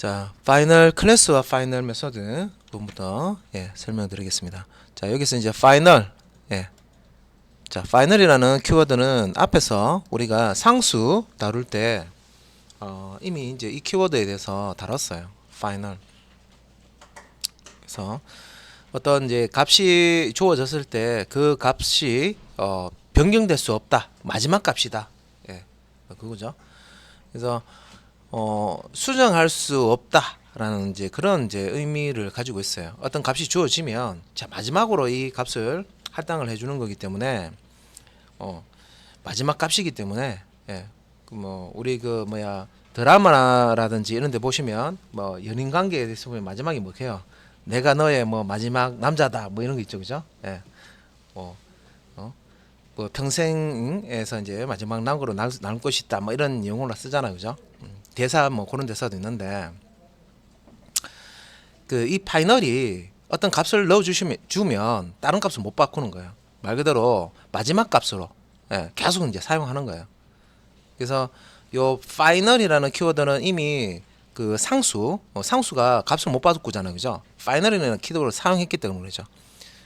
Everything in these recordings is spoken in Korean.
자, 파이널 클래스와 파이널 메소드 부분부터 예, 설명드리겠습니다. 자, 여기서 이제 파이널 예. 자, 파이널이라는 키워드는 앞에서 우리가 상수 다룰 때 어, 이미 이제 이 키워드에 대해서 다뤘어요. 파이널. 그래서 어떤 이제 값이 주어졌을 때 그 값이 어, 변경될 수 없다. 마지막 값이다. 예. 그거죠. 그래서 어, 수정할 수 없다라는 이제 그런 이제 의미를 가지고 있어요. 어떤 값이 주어지면 자 마지막으로 이 값을 할당을 해주는 거기 때문에 어, 마지막 값이기 때문에 예, 그 뭐 우리 그 뭐야 드라마라든지 이런 데 보시면 뭐 연인 관계에 대해서 보면 마지막이 뭐게요? 내가 너의 뭐 마지막 남자다 뭐 이런 거 있죠, 그죠? 예, 뭐 어, 뭐 평생에서 이제 마지막 남으로 날, 나눌 것이다 뭐 이런 용어로 쓰잖아요, 그죠? 음, 대사 뭐 그런 대사도 있는데 그 이 파이널이 어떤 값을 넣어 주시면 주면 다른 값을 못 바꾸는 거예요. 말 그대로 마지막 값으로 예, 계속 이제 사용하는 거예요. 그래서 요 파이널이라는 키워드는 이미 그 상수 어, 상수가 값을 못 바꾸잖아요, 그죠? 파이널이라는 키워드를 사용했기 때문에 그러죠.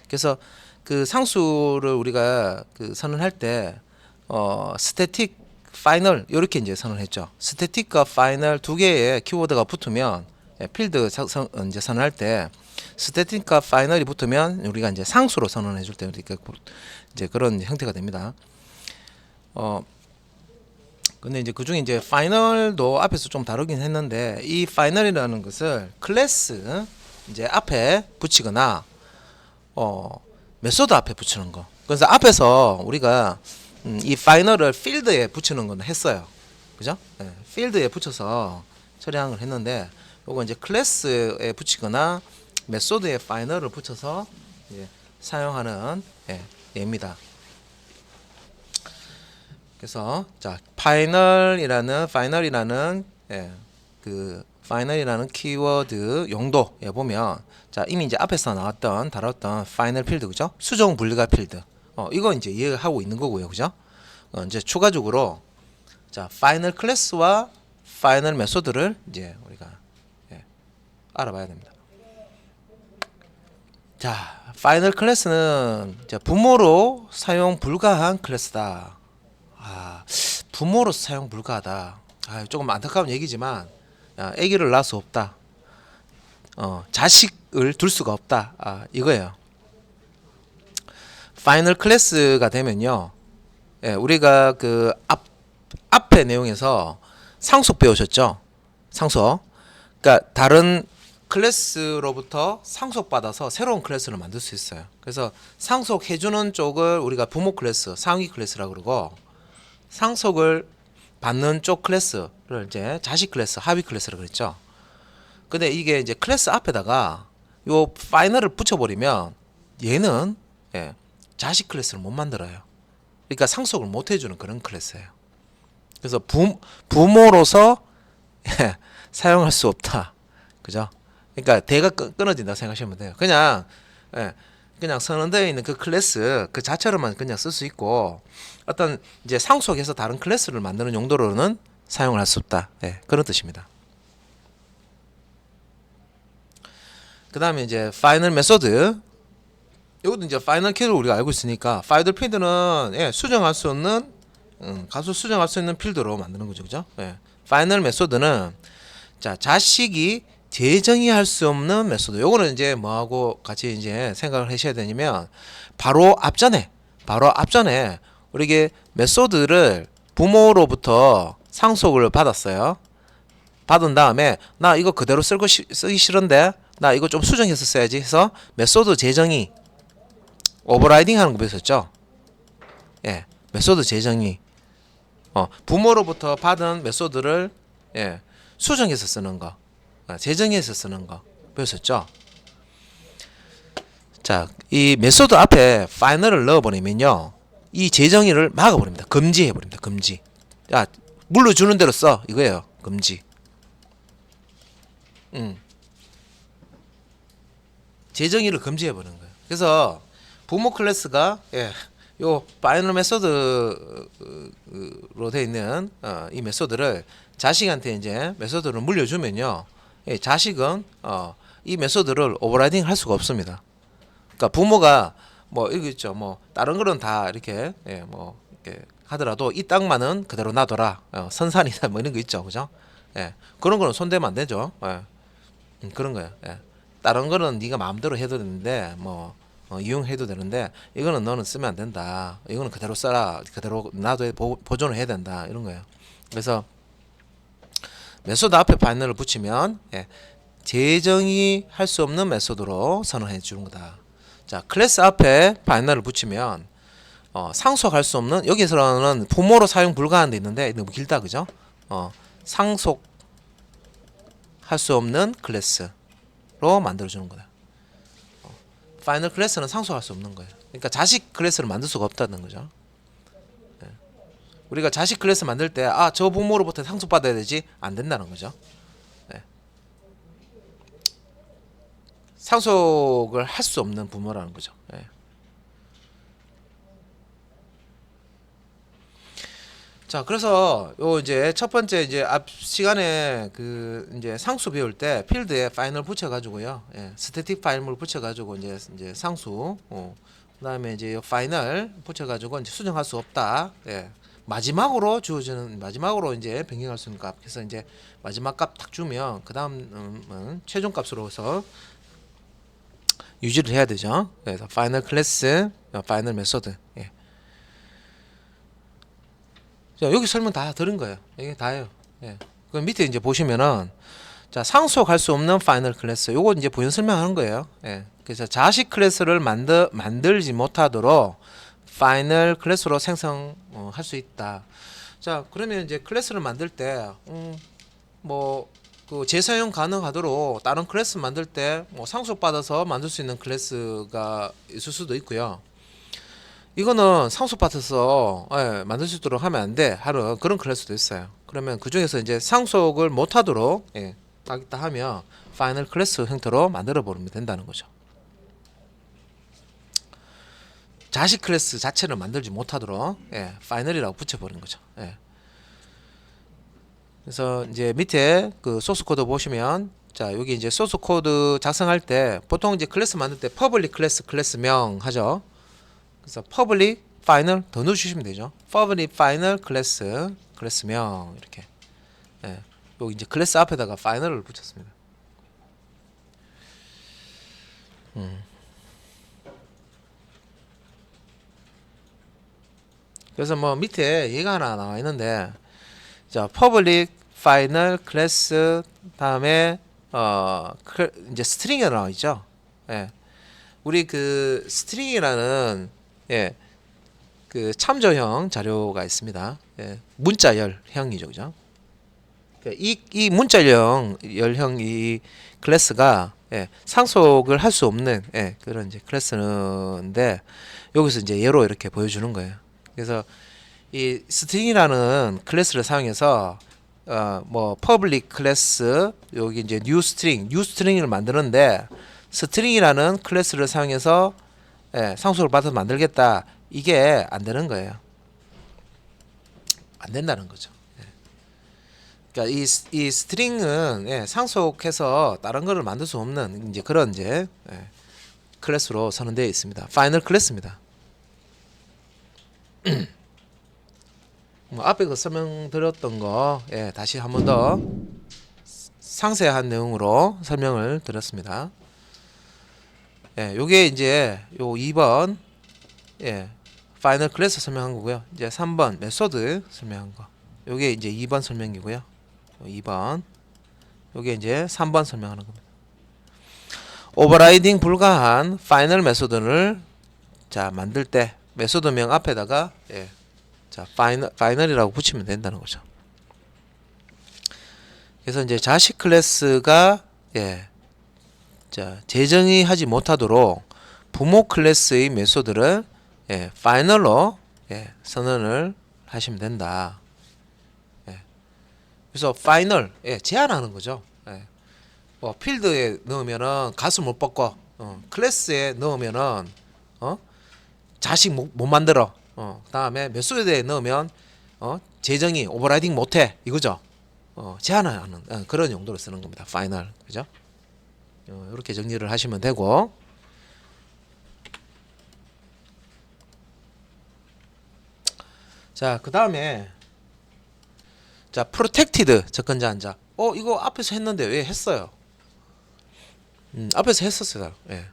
그래서 그 상수를 우리가 그 선언할 때 어, 스태틱 파이널 이렇게 이제 선언했죠. 스태틱과 파이널 두 개의 키워드가 붙으면 예, 필드 사- 선, 어, 이제 선언할 때 스태틱과 파이널이 붙으면 우리가 이제 상수로 선언해 줄 때 이제 그런 형태가 됩니다. 어 근데 이제 그중에 이제 파이널도 앞에서 좀 다루긴 했는데 이 파이널이라는 것을 클래스 이제 앞에 붙이거나 어 메소드 앞에 붙이는 거. 그래서 앞에서 우리가 음, 이 파이널을 필드에 붙이는 건 했어요. 그죠? 예, 필드에 붙여서 처리한 걸 했는데 요거 이제 클래스에 붙이거나 메소드에 파이널을 붙여서 이제 사용하는 예, 예입니다. 그래서 자 파이널이라는 파이널이라는 예, 그 파이널이라는 키워드 용도에 보면 자 이미 이제 앞에서 나왔던 다뤘던 파이널 필드 그죠? 수정 분리가 필드. 어 이거 이제 이해하고 있는 거고요, 그죠? 어, 이제 추가적으로 자 파이널 클래스와 파이널 메소드를 이제 우리가 예, 알아봐야 됩니다. 자 파이널 클래스는 부모로 사용 불가한 클래스다. 아, 부모로 사용 불가하다. 아, 조금 안타까운 얘기지만 아, 아기를 낳을 수 없다. 어, 자식을 둘 수가 없다. 아, 이거예요. 파이널 클래스가 되면요. 예, 우리가 그 앞, 앞의 내용에서 상속 배우셨죠? 상속. 그러니까 다른 클래스로부터 상속받아서 새로운 클래스를 만들 수 있어요. 그래서 상속해주는 쪽을 우리가 부모 클래스, 상위 클래스라고 그러고 상속을 받는 쪽 클래스를 이제 자식 클래스, 하위 클래스라고 그랬죠. 근데 이게 이제 클래스 앞에다가 요 파이널을 붙여버리면 얘는 예, 자식 클래스를 못 만들어요. 그러니까 상속을 못 해주는 그런 클래스예요. 그래서 부, 부모로서 예, 사용할 수 없다. 그죠? 그러니까 대가 끊- 끊어진다 생각하시면 돼요. 그냥 예, 그냥 선언되어 있는 그 클래스 그 자체로만 그냥 쓸 수 있고 어떤 이제 상속해서 다른 클래스를 만드는 용도로는 사용을 할 수 없다. 예, 그런 뜻입니다. 그 다음에 이제 파이널 메소드 이것도 이제 파이널 키를 우리가 알고 있으니까 파이널 필드는 예, 수정할 수 없는 음, 가수 수정할 수 있는 필드로 만드는 거죠, 그죠? 예. 파이널 메소드는 자 자식이 재정의 할 수 없는 메소드. 요거는 이제 뭐하고 같이 이제 생각을 하셔야 되냐면 바로 앞전에 바로 앞전에 우리게 메소드를 부모로부터 상속을 받았어요. 받은 다음에 나 이거 그대로 시, 쓰기 싫은데 나 이거 좀 수정해서 써야지 해서 메소드 재정의 오버라이딩 하는 거 배웠었죠. 예, 메소드 재정의 어, 부모로부터 받은 메소드를 예, 수정해서 쓰는 거, 아, 재정해서 쓰는 거 배웠었죠. 자, 이 메소드 앞에 파이널을 넣어버리면요, 이 재정의를 막아버립니다. 금지해버립니다. 금지. 야, 물러주는 대로 써 이거예요. 금지. 음. 재정의를 금지해버리는 거예요. 그래서 부모 클래스가 예, 요 파이널 메소드로 돼 있는 어, 이 메소드를 자식한테 이제 메소드를 물려주면요, 예, 자식은 어, 이 메소드를 오버라이딩 할 수가 없습니다. 그러니까 부모가 뭐 이거 있죠. 뭐 다른 거는 다 이렇게 예, 뭐 이렇게 하더라도 이 땅만은 그대로 놔둬라. 어, 선산이다 뭐 이런 거 있죠. 그죠? 예. 그런 거는 손대면 안 되죠. 예. 음, 그런 거예요. 예. 다른 거는 네가 마음대로 해도 되는데 뭐 어, 이용해도 되는데 이거는 너는 쓰면 안 된다. 이거는 그대로 써라. 그대로 보, 보존을 해야 된다. 이런 거예요. 그래서 메소드 앞에 바이너를 붙이면 예, 재정의 할수 없는 메소드로 선언해 주는 거다. 자, 클래스 앞에 바이너를 붙이면 어, 상속할 수 없는 여기서는 부모로 사용 불가한 데 있는데 너무 길다 그죠? 어, 상속 할 수 없는 클래스로 만들어 주는 거다. 어, 파이널 클래스는 상속할 수 없는 거예요. 그러니까 자식 클래스를 만들 수가 없다는 거죠. 예. 우리가 자식 클래스 만들 때 아 저 부모로부터 상속받아야 되지 안 된다는 거죠. 예. 상속을 할 수 없는 부모라는 거죠. 예. 자, 그래서 요 이제 첫 번째 이제 앞 시간에 그 이제 상수 배울 때 필드에 파이널 붙여 가지고요. 예. 스태틱 파이널 붙여 가지고 이제 이제 상수 어. 그다음에 이제 요 파이널 붙여 가지고 이제 수정할 수 없다. 예. 마지막으로 주어지는 마지막으로 이제 변경할 수 있는 값. 그래서 이제 마지막 값 딱 주면 그다음은 최종 값으로서 유지를 해야 되죠. 그래서 파이널 클래스, 파이널 메소드. 예. 자, 여기 설명 다 들은 거예요. 이게 다예요. 예. 그 밑에 이제 보시면은 자, 상속할 수 없는 파이널 클래스. 요거 이제 부연 설명하는 거예요. 예. 그래서 자식 클래스를 만들 만들지 못하도록 파이널 클래스로 생성할 수 있다. 자, 그러면 이제 클래스를 만들 때 음, 뭐 그 재사용 가능하도록 다른 클래스 만들 때 뭐 상속받아서 만들 수 있는 클래스가 있을 수도 있고요. 이거는 상속받아서 예, 만들 수 있도록 하면 안 돼. 하는 그런 클래스도 있어요. 그러면 그 중에서 이제 상속을 못 하도록 예, 하겠다 하면 파이널 클래스 형태로 만들어 버리면 된다는 거죠. 자식 클래스 자체를 만들지 못하도록 예, 파이널이라고 붙여버린 거죠. 예. 그래서 이제 밑에 그 소스 코드 보시면 자 여기 이제 소스 코드 작성할 때 보통 이제 클래스 만들 때 퍼블릭 클래스 클래스명 하죠. 그래서 퍼블릭 파이널 더 넣어주시면 되죠. 퍼블릭 파이널 클래스 클래스명 이렇게 예. 여기 이제 클래스 앞에다가 파이널을 붙였습니다. 음. 그래서 뭐 밑에 얘가 하나 나와 있는데 자 퍼블릭 파이널 클래스 다음에 어 클- 이제 스트링이 나와 있죠. 예. 우리 그 스트링이라는 예. 그 참조형 자료가 있습니다. 예. 문자 열형이죠. 그죠? 그 이, 이 문자열 열형 이 클래스가 예, 상속을 할 수 없는 예, 그런 이제 클래스인데 여기서 이제 예로 이렇게 보여주는 거예요. 그래서 이 스트링이라는 클래스를 사용해서 어뭐 퍼블릭 클래스 여기 이제 뉴 스트링 뉴 스트링을 만드는데 스트링이라는 클래스를 사용해서 예, 상속을 받아서 만들겠다 이게 안 되는 거예요. 안 된다는 거죠. 예. 그러니까 이, 스- 이 스트링은 예, 상속해서 다른 거를 만들 수 없는 이제 그런 이제 예, 클래스로 선언되어 있습니다. 파이널 클래스입니다. 뭐 앞에 그 설명드렸던 거 예, 다시 한 번 더 상세한 내용으로 설명을 드렸습니다. 예, 요게 이제 요 2번 예, 파이널 클래스 설명한 거고요. 이제 3번 메소드 설명한 거. 요게 이제 2번 설명이고요. 2번. 요게 이제 3번 설명하는 겁니다. 오버라이딩 불가한 파이널 메소드를 자, 만들 때 메소드명 앞에다가 예. 자, 파이널 파이널이라고 붙이면 된다는 거죠. 그래서 이제 자식 클래스가 예. 자, 재정의하지 못하도록 부모 클래스의 메소드를 예, 파이널로 예, 선언을 하시면 된다. 예. 그래서 파이널 예, 제한하는 거죠. 예. 뭐 필드에 넣으면은 가수 못 바꿔. 어, 클래스에 넣으면은 어? 자식 못, 못 만들어. 어, 그다음에 메소드에 넣으면 어? 재정의 오버라이딩 못 해. 이거죠. 어, 제한하는 어, 그런 용도로 쓰는 겁니다. 파이널 그죠? 어, 이렇게 정리를 하시면 되고 자 그 다음에 자 프로텍티드 접근 제한자 어 이거 앞에서 했는데 왜 했어요? 음, 앞에서 했었어요. 예.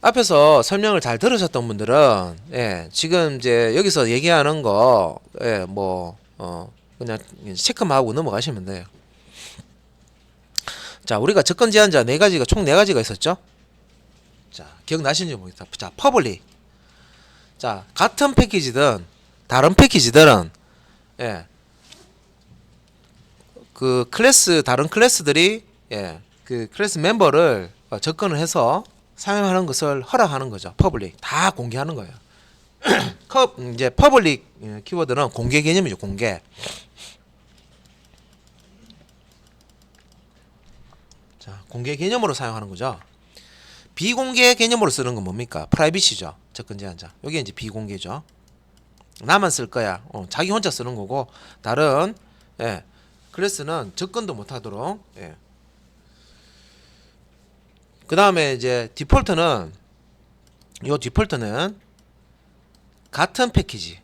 앞에서 설명을 잘 들으셨던 분들은 예, 지금 이제 여기서 얘기하는 거 예, 뭐 어, 그냥 체크만 하고 넘어가시면 돼요. 자, 우리가 접근 제한자 네 가지가 총 네 가지가 있었죠? 자, 기억나시는지 모르겠다. 자, 퍼블릭. 자, 같은 패키지든 다른 패키지들은 예. 그 클래스 다른 클래스들이 예. 그 클래스 멤버를 어, 접근을 해서 사용하는 것을 허락하는 거죠. 퍼블릭 다 공개하는 거예요. 커 이제 퍼블릭 예, 키워드는 공개 개념이죠. 공개. 자, 공개 개념으로 사용하는 거죠. 비공개 개념으로 쓰는 건 뭡니까? 프라이빗이죠. 접근 제한자. 여기 이제 비공개죠. 나만 쓸 거야. 어, 자기 혼자 쓰는 거고 다른 예, 클래스는 접근도 못 하도록 예. 그 다음에 이제 디폴트는 요 디폴트는 같은 패키지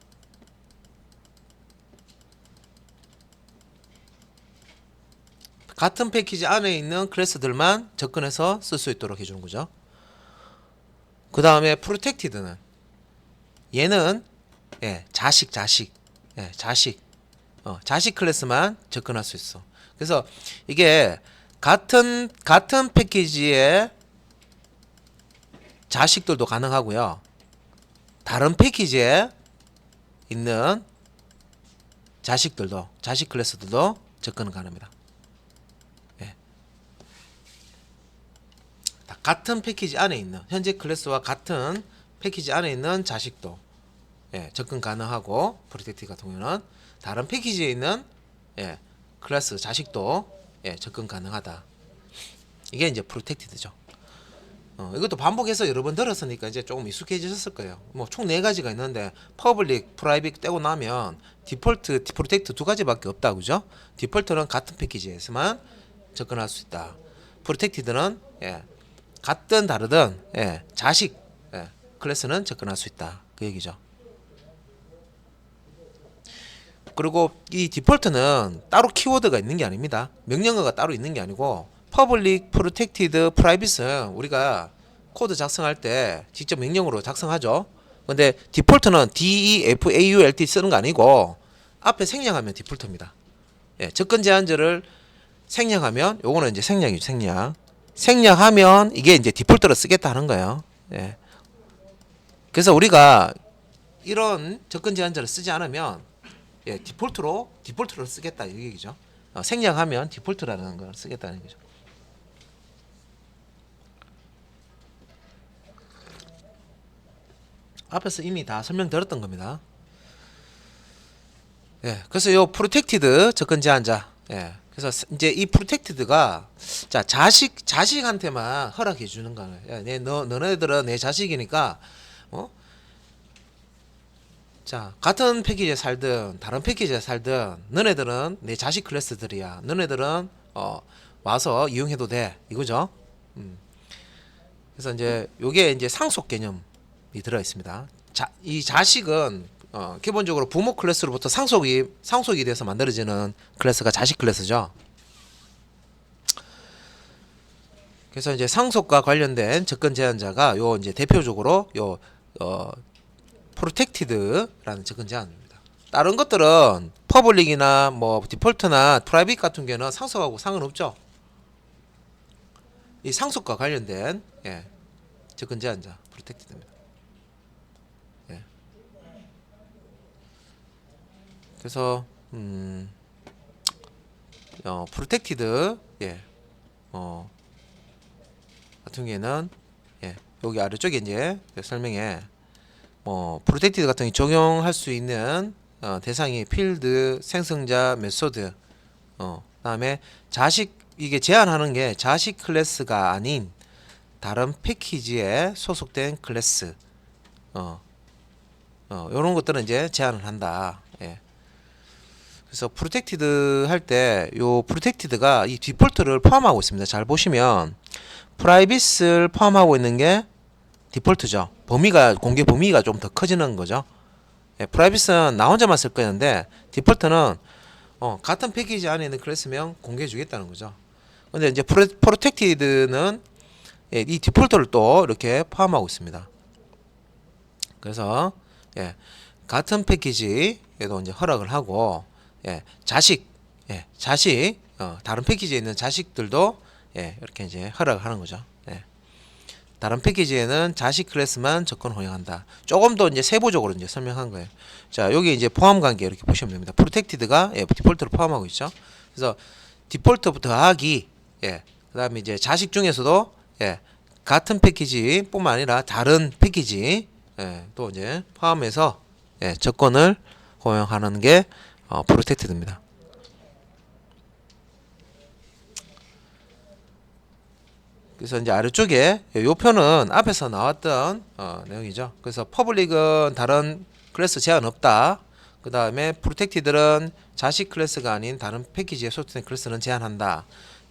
같은 패키지 안에 있는 클래스들만 접근해서 쓸 수 있도록 해주는 거죠. 그 다음에 프로텍티드는 얘는 예, 자식 자식 예, 자식 어, 자식 클래스만 접근할 수 있어. 그래서 이게 같은 같은 패키지의 자식들도 가능하고요. 다른 패키지에 있는 자식들도 자식 클래스들도 접근 가능합니다. 예. 다 같은 패키지 안에 있는 현재 클래스와 같은 패키지 안에 있는 자식도 예, 접근 가능하고 프로텍티 같은 경우는 다른 패키지에 있는 예, 클래스 자식도 예, 접근 가능하다. 이게 이제 프로텍티드죠. 어, 이것도 반복해서 여러 번 들었으니까 이제 조금 익숙해지셨을 거예요. 뭐 총 네 가지가 있는데 퍼블릭, 프라이빗 떼고 나면 디폴트, 프로텍트 두 가지밖에 없다, 그죠? 디폴트는 같은 패키지에서만 접근할 수 있다. 프로텍티드는 예, 같든 다르든 예, 자식 예, 클래스는 접근할 수 있다. 그 얘기죠. 그리고 이 디폴트는 따로 키워드가 있는 게 아닙니다. 명령어가 따로 있는 게 아니고 퍼블릭, 프로텍티드, 프라이빗은 우리가 코드 작성할 때 직접 명령으로 작성하죠. 근데 디폴트는 D E F A U L T 쓰는 거 아니고 앞에 생략하면 디폴트입니다. 예, 접근 제한절을 생략하면 요거는 이제 생략이죠, 생략. 생략하면 이게 이제 디폴트로 쓰겠다 하는 거예요. 예. 그래서 우리가 이런 접근 제한절을 쓰지 않으면 예, 디폴트로 디폴트로 쓰겠다 이 얘기죠. 어, 생략하면 디폴트라는 걸 쓰겠다는 얘기죠. 앞에서 이미 다 설명드렸던 겁니다. 예, 그래서 요 프로텍티드 접근 제한자. 예, 그래서 이제 이 프로텍티드가 자 자식 자식한테만 허락해 주는 거예요. 야, 내 너 너네들은 내 자식이니까 어? 자 같은 패키지에 살든 다른 패키지에 살든 너네들은 내 자식 클래스들이야. 너네들은 어 와서 이용해도 돼 이거죠. 음. 그래서 이제 요게 이제 상속 개념이 들어 있습니다. 자, 이 자식은 어, 기본적으로 부모 클래스로부터 상속이 상속이 돼서 만들어지는 클래스가 자식 클래스죠. 그래서 이제 상속과 관련된 접근 제한자가 요 이제 대표적으로 요 어, 프로텍티드라는 접근 제한입니다. 다른 것들은 퍼블릭이나 뭐 디폴트나 프라이빗 같은 경우는 상속하고 상관없죠. 이 상속과 관련된 예, 접근 제한자 프로텍티드입니다. 그래서 음, 어, 프로텍티드 예, 어, 같은 경우에는 예, 여기 아래쪽에 이제 설명에 뭐 프로텍티드 같은 경우 적용할 수 있는 어, 대상이 필드, 생성자, 메소드, 어, 그다음에 자식 이게 제한하는 게 자식 클래스가 아닌 다른 패키지에 소속된 클래스, 어, 어, 이런 것들은 이제 제한을 한다. 예. 그래서 프로텍티드 할 때 요 프로텍티드가 이 디폴트를 포함하고 있습니다. 잘 보시면 프라이빗을 포함하고 있는 게 디폴트죠. 범위가 공개 범위가 좀 더 커지는 거죠. 예, 프라이빗은 나 혼자만 쓸 거였는데 디폴트는 어, 같은 패키지 안에 있는 클래스명 공개해 주겠다는 거죠. 근데 이제 프로, 프로텍티드는 예, 이 디폴트를 또 이렇게 포함하고 있습니다. 그래서 예, 같은 패키지에도 이제 허락을 하고 예, 자식 예, 자식 어, 다른 패키지에 있는 자식들도 예, 이렇게 이제 허락을 하는 거죠. 예. 다른 패키지에는 자식 클래스만 접근 허용한다. 조금 더 이제 세부적으로 이제 설명한 거예요. 자, 여기 이제 포함 관계 이렇게 보시면 됩니다. 프로텍티드가 예, 디폴트로 포함하고 있죠. 그래서 디폴트부터 하기 예. 그다음에 이제 자식 중에서도 예. 같은 패키지뿐만 아니라 다른 패키지 예, 또 이제 포함해서 예, 접근을 허용하는 게 어, 프로텍티드입니다. 그래서 이제 아래쪽에 요 표는 앞에서 나왔던 어, 내용이죠. 그래서 퍼블릭은 다른 클래스 제한 없다. 그 다음에 프로텍티드는 자식 클래스가 아닌 다른 패키지에 소속된 클래스는 제한한다.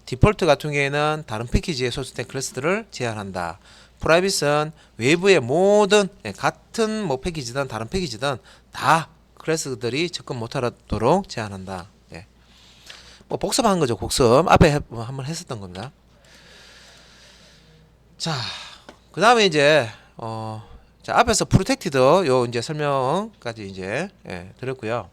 디폴트 같은 경우에는 다른 패키지에 소속된 클래스들을 제한한다. 프라이빗은 외부의 모든 예, 같은 뭐 패키지든 다른 패키지든 다 클래스들이 접근 못하도록 제한한다. 예. 뭐 복습한 거죠. 복습 앞에 해- 뭐 한번 했었던 겁니다. 자, 그 다음에 이제 어, 자 앞에서 프로텍티드 요 이제 설명까지 이제 예, 드렸고요.